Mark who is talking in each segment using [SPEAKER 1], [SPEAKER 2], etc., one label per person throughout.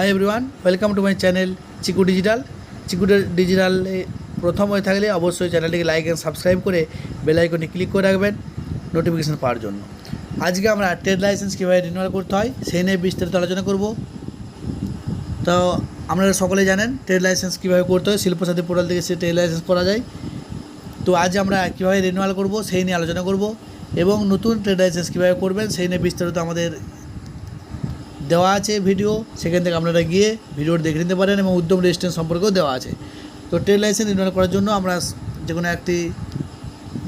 [SPEAKER 1] Hi everyone welcome to my channel Chiku Digital Chiku ডিজিটালে প্রথম হয়ে থাকলে অবশ্যই চ্যানেলটিকে লাইক অ্যান্ড সাবস্ক্রাইব করে বেল আইকনে ক্লিক করে রাখবেন নোটিফিকেশান পাওয়ার জন্য। আজকে আমরা ট্রেড লাইসেন্স কীভাবে রিনিউয়াল করতে হয়, সেই নিয়ে বিস্তারিত আলোচনা করব। তো আপনারা সকলে জানেন ট্রেড লাইসেন্স কীভাবে করতে হয়, শিল্পসাথী পোর্টাল থেকে সে ট্রেড লাইসেন্স করা যায়। তো আজ আমরা কীভাবে রিনিউয়াল করব, সেই নিয়ে আলোচনা করব এবং নতুন ট্রেড লাইসেন্স কীভাবে করবেন, সেই নিয়ে বিস্তারিত আমাদের দেওয়া আছে ভিডিও, সেখান থেকে আপনারা গিয়ে ভিডিওটি দেখে নিতে পারেন এবং উদ্যম রেজিস্ট্রেশন সম্পর্কেও দেওয়া আছে। তো ট্রেড লাইসেন্স রিনিউয়াল করার জন্য আমরা যে কোনো একটি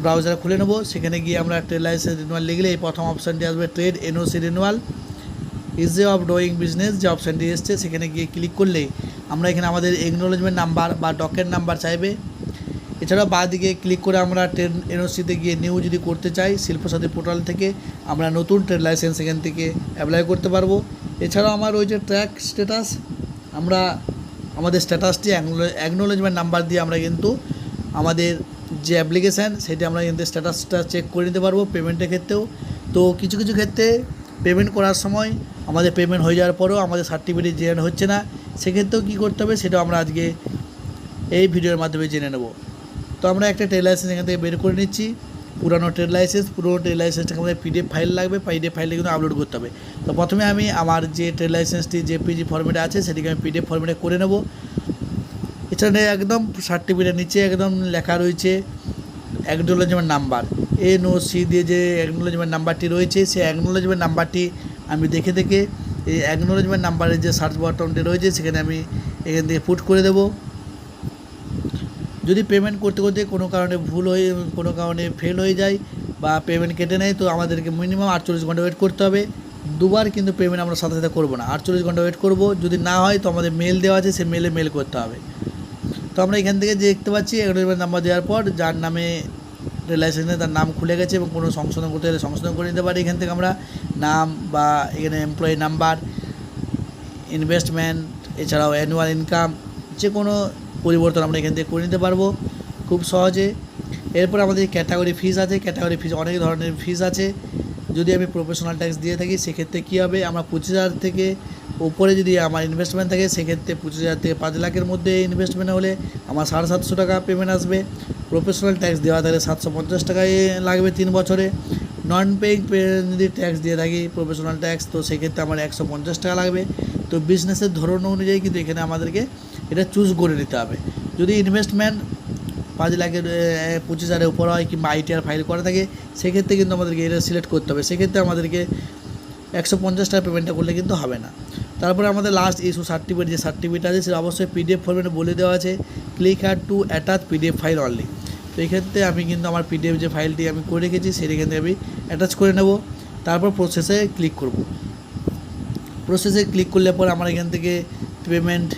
[SPEAKER 1] ব্রাউজার খুলে নেব, সেখানে গিয়ে আমরা ট্রেড লাইসেন্স রিনিউয়াল লিখলে এই প্রথম অপশানটি আসবে trade NOC renewal ease of doing business যে অপশানটি এসছে, সেখানে গিয়ে ক্লিক করলেই আমরা এখানে আমাদের একনোলেজমেন্ট নাম্বার বা ডকেট নাম্বার চাইবে। এছাড়াও বাঁ দিকে ক্লিক করে আমরা ট্রেন এনওসিতে গিয়ে নিউ যদি করতে চাই, শিল্পসাথী পোর্টাল থেকে আমরা নতুন ট্রেড লাইসেন্স এখান থেকে অ্যাপ্লাই করতে পারব। এছাড়াও আমার ওই যে ট্র্যাক স্ট্যাটাস আমরা আমাদের স্ট্যাটাসটি অ্যাকনোলেজমেন্ট নাম্বার দিয়ে আমরা কিন্তু আমাদের যে অ্যাপ্লিকেশান সেটি আমরা কিন্তু স্ট্যাটাসটা চেক করে নিতে পারব পেমেন্টের ক্ষেত্রেও। তো কিছু কিছু ক্ষেত্রে পেমেন্ট করার সময় আমাদের পেমেন্ট হয়ে যাওয়ার পরেও আমাদের সার্টিফিকেট জেনারেট হচ্ছে না। সেক্ষেত্রেও কী করতে হবে সেটাও আমরা আজকে এই ভিডিওর মাধ্যমে জেনে নেব। তো আমরা একটা লাইসেন্স এখান থেকে বের করে নিচ্ছি। পুরানো ট্রেড লাইসেন্স পুরোনো ট্রেড লাইসেন্সটাকে আমাদের পিডিএফ ফাইল লাগবে পিডিএফ ফাইলে কিন্তু আপলোড করতে হবে। তো প্রথমে আমি আমার যে ট্রেড লাইসেন্সটি যে পিজি ফর্মেটে আছে, সেটিকে আমি পিডিএফ ফর্মেটে করে নেব। এছাড়া একদম সার্টিফিকেটের নিচে একদম লেখা রয়েছে acknowledgement number N O C দিয়ে যে অ্যাকনোলেজমেন্ট নাম্বারটি রয়েছে, সেই অ্যাকনোলেজমেন্ট নাম্বারটি আমি দেখে দেখে এই অ্যাকনোলেজমেন্ট নাম্বারের যে সার্চ বাটনটি রয়েছে, সেখানে আমি এখান থেকে পুট করে দেবো। যদি পেমেন্ট করতে করতে কোনো কারণে ভুল হয়ে, কোনো কারণে ফেল হয়ে যায় বা পেমেন্ট কেটে নেয়, তো আমাদেরকে মিনিমাম আটচল্লিশ ঘণ্টা ওয়েট করতে হবে। দুবার কিন্তু পেমেন্ট আমরা সাথে সাথে করব না। আটচল্লিশ ঘণ্টা ওয়েট করব। যদি না হয়, তো আমাদের মেল দেওয়া আছে সে মেলে মেল করতে হবে। তো আমরা এখান থেকে দেখতে পাচ্ছি অ্যাকনোলেজমেন্ট নাম্বার দেওয়ার পর যার নামে লাইসেন্সে তার নাম খুলে গেছে এবং কোনো সংশোধন করতে গেলে সংশোধন করে নিতে পারি। এখান থেকে আমরা নাম বা এখানে এমপ্লয়ি নাম্বার ইনভেস্টমেন্ট এছাড়াও অ্যানুয়াল ইনকাম যে কোনো পরিবর্তন আমরা এখান থেকে করে নিতে পারব খুব সহজে। এরপর আমাদের ক্যাটাগরি ফিজ আছে ক্যাটাগরি ফিজ অনেক ধরনের ফিজ আছে। যদি আমি প্রফেশনাল ট্যাক্স দিয়ে থাকি, সেক্ষেত্রে কী হবে? আমরা পঁচিশ হাজার থেকে উপরে যদি আমার ইনভেস্টমেন্ট থাকে, সেক্ষেত্রে পঁচিশ হাজার থেকে পাঁচ লাখের মধ্যে ইনভেস্টমেন্ট হলে আমার সাড়ে সাতশো টাকা পেমেন্ট আসবে। প্রফেশনাল ট্যাক্স দেওয়া থাকলে সাতশো পঞ্চাশ টাকায় লাগবে তিন বছরে। নন পেইং যদি ট্যাক্স দিয়ে থাকি প্রফেশনাল ট্যাক্স তো সেক্ষেত্রে আমার একশো পঞ্চাশ টাকা লাগবে। তো বিজনেসের ধরন অনুযায়ী কিন্তু এখানে আমাদেরকে এটা চুজ করে নিতে হবে। যদি ইনভেস্টমেন্ট পাঁচ লাখের পঁচিশ হাজারের উপর হয় কিংবা আইটিআর ফাইল করা থাকে, সেক্ষেত্রে কিন্তু আমাদেরকে এটা সিলেক্ট করতে হবে। সেক্ষেত্রে আমাদেরকে একশো পঞ্চাশ টাকা পেমেন্টটা করলে কিন্তু হবে না। তারপরে আমাদের লাস্ট ইস্যু সার্টিফিকেট যে সার্টিফিকেট আছে, সেটা অবশ্যই পিডিএফ ফর্মেটে বলে দেওয়া আছে। Click had to attach PDF file only তো এই ক্ষেত্রে আমি কিন্তু আমার পিডিএফ যে ফাইলটি আমি করে রেখেছি, সেটা থেকে আমি অ্যাটাচ করে নেব। তারপর প্রসেসে ক্লিক করব। প্রসেসে ক্লিক করলে পর আমার এখান থেকে পেমেন্ট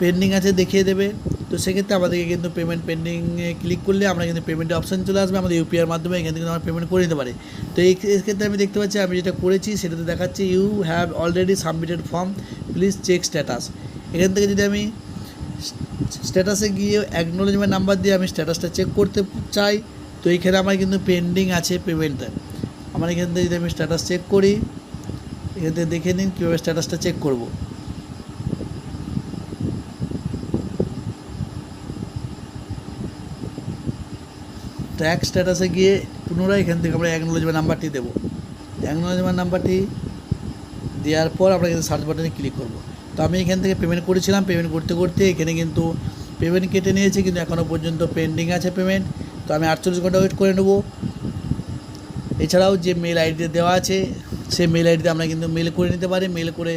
[SPEAKER 1] পেন্ডিং আছে দেখিয়ে দেবে। তো সেক্ষেত্রে আমাদেরকে কিন্তু পেমেন্ট পেন্ডিংয়ে ক্লিক করলে আমরা কিন্তু পেমেন্টের অপশান চলে আসবে আমাদের ইউপিআইয়ের মাধ্যমে, এখান থেকে আমরা পেমেন্ট করে নিতে পারি। তো এই ক্ষেত্রে আমি দেখতে পাচ্ছি, আমি যেটা করেছি সেটাতে দেখাচ্ছি you have already submitted form please check status এখান থেকে যদি আমি স্ট্যাটাসে গিয়ে অ্যাকনোলেজমেন্ট নাম্বার দিয়ে আমি স্ট্যাটাসটা চেক করতে চাই, তো এইখানে আমার কিন্তু পেন্ডিং আছে পেমেন্টটা আমার এখান থেকে যদি আমি স্ট্যাটাস চেক করি, এখান থেকে দেখে নিন কীভাবে স্ট্যাটাসটা চেক করব। ট্র্যাক স্ট্যাটাসে গিয়ে পুনরায় এখান থেকে আমরা অ্যাকনোলেজমেন্ট নাম্বারটি দেবো। অ্যাকনোলেজমেন্ট নাম্বারটি দেওয়ার পর আমরা কিন্তু সার্চ বাটনে ক্লিক করব। তো আমি এখান থেকে পেমেন্ট করেছিলাম পেমেন্ট করতে করতে এখানে কিন্তু পেমেন্ট কেটে নিয়েছে, কিন্তু এখনও পর্যন্ত পেন্ডিং আছে পেমেন্ট তো আমি আটচল্লিশ ঘণ্টা ওয়েট করে নেব। এছাড়াও যে মেল আইডিতে দেওয়া আছে, সেই মেল আইডিতে আমরা কিন্তু মেল করে নিতে পারি। মেল করে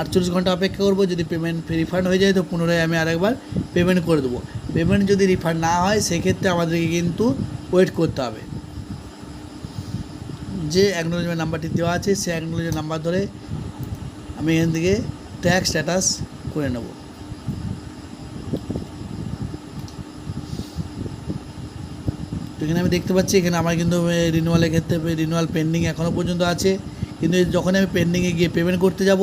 [SPEAKER 1] আটচল্লিশ ঘণ্টা অপেক্ষা করব। যদি পেমেন্ট রিফান্ড হয়ে যায়, তো পুনরায় আমি আরেকবার পেমেন্ট করে দেবো। পেমেন্ট যদি রিফান্ড না হয়, সেক্ষেত্রে আমাদেরকে কিন্তু ওয়েট করতে হবে। যে অ্যাকনোলজমেন্ট নাম্বারটি দেওয়া আছে, সেই অ্যাকনোলজমেন্ট নাম্বার ধরে আমি এখান থেকে ট্যাক্স স্ট্যাটাস করে নেব। এখানে আমি দেখতে পাচ্ছি, এখানে আমার কিন্তু রিনিউয়ালের ক্ষেত্রে রিনিউয়াল পেন্ডিং এখনও পর্যন্ত আছে। কিন্তু যখন আমি পেন্ডিংয়ে গিয়ে পেমেন্ট করতে যাব,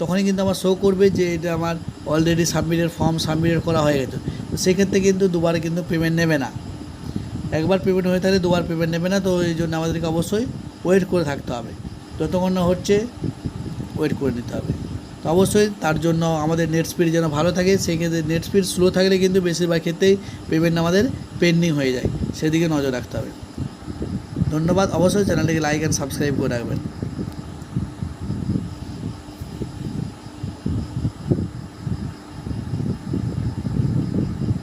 [SPEAKER 1] তখনই কিন্তু আমার শো করবে যে এটা আমার অলরেডি সাবমিটের ফর্ম সাবমিটেড করা হয়ে গেছে। তো সেক্ষেত্রে কিন্তু দুবারে কিন্তু পেমেন্ট নেবে না। একবার পেমেন্ট হয়ে থাকলে দুবার পেমেন্ট নেবে না, তো এই জন্য আমাদেরকে অবশ্যই ওয়েট করে থাকতে হবে। যতক্ষণ না হচ্ছে ওয়েট করে নিতে হবে। তো অবশ্যই তার জন্য আমাদের নেট স্পিড যেন ভালো থাকে, সেই ক্ষেত্রে নেট স্পিড স্লো থাকলে কিন্তু বেশিরভাগ ক্ষেত্রেই পেমেন্ট আমাদের পেন্ডিং হয়ে যায়। সেদিকে নজর রাখতে হবে। ধন্যবাদ। অবশ্যই চ্যানেলটিকে লাইক অ্যান্ড সাবস্ক্রাইব করে রাখবেন।